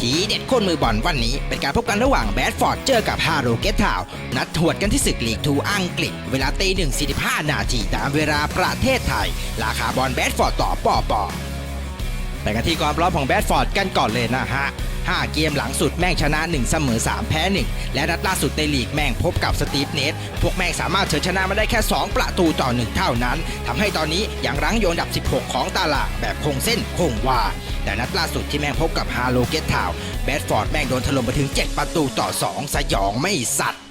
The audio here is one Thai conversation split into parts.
ทีเด็ดคนมือบอลวันนี้ เป็นการพบกันระหว่างแบดฟอร์ดเจอกับฮาโรเกตทาวน์นัดหวดกันที่ศึกลีกทูอังกฤษ เวลาตีหนึ่งสี่ห้านาทีตามเวลาประเทศไทย ราคาบอลแบดฟอร์ดต่อปอปอ ไปกันที่ความพร้อมของแบดฟอร์ดกันก่อนเลยนะฮะ5เกมหลังสุดแม่งชนะ 1 เสมอ 3 แพ้ 1 และนัดล่าสุดในลีกแม่งพบกับสตีฟเนสพวกแม่งสามารถเฉือนชนะมาได้แค่ 2 ประตูต่อ 1 เท่านั้นทำให้ตอนนี้ยังรั้งโยนดับ 16 ของตารางแบบคงเส้นคงวา แต่นัดล่าสุดที่แม่งพบกับฮาโลเกตทาวแบดฟอร์ดแม่งโดนถล่มไปถึง 7 ประตูต่อ 2 สยองไม่สัตว์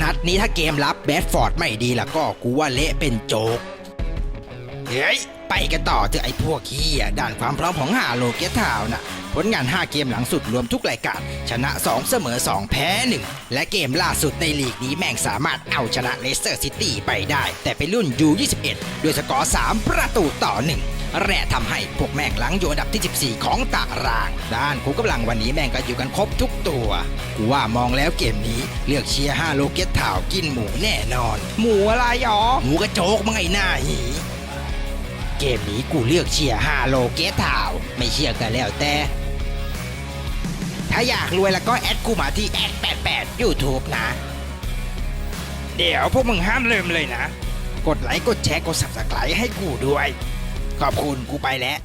นัดนี้ถ้าเกมรับแบดฟอร์ดไม่ดีแล้วก็กูว่าเละเป็นโจกเฮ้ย ไปกันต่อเถอะไอ้พวกขี้ยด้านความพร้อมของฮาโลเกตทาวน่ะผลงาน 5 เกมหลังสุดรวมทุกรายการ ชนะ 2 เสมอ 2 แพ้ 1 และเกมล่าสุดในลีกนี้แม่งสามารถเอาชนะเลสเตอร์ซิตี้ไปได้ แต่เป็นรุ่น U21 ด้วยสกอร์ 3 ประตูต่อ 1 แร่ทำให้พวกแม่งหลังอยู่อันดับที่ 14 ของตาราง ด้านคูกำลังวันนี้แม่งก็อยู่กันครบทุกตัว กูว่ามองแล้วเกมนี้เลือกเชียร์ฮาโลเกตทาวกินหมูแน่นอน หมูอะไรหรอหมูกระโจกมั้งไอ้หน้าหี เกมนี้กูเลือกเชียร์ฮาโลเกตทาวไม่เชื่อกันแล้วแต่ ถ้าอยากรวยแล้วก็แอดกูมาที่แอด88 YouTube นะ เดี๋ยวพวกมึงห้ามลืมเลยนะ กดไลค์กดแชร์กด subscribe ให้กูด้วย ขอบคุณกูไปแล้ว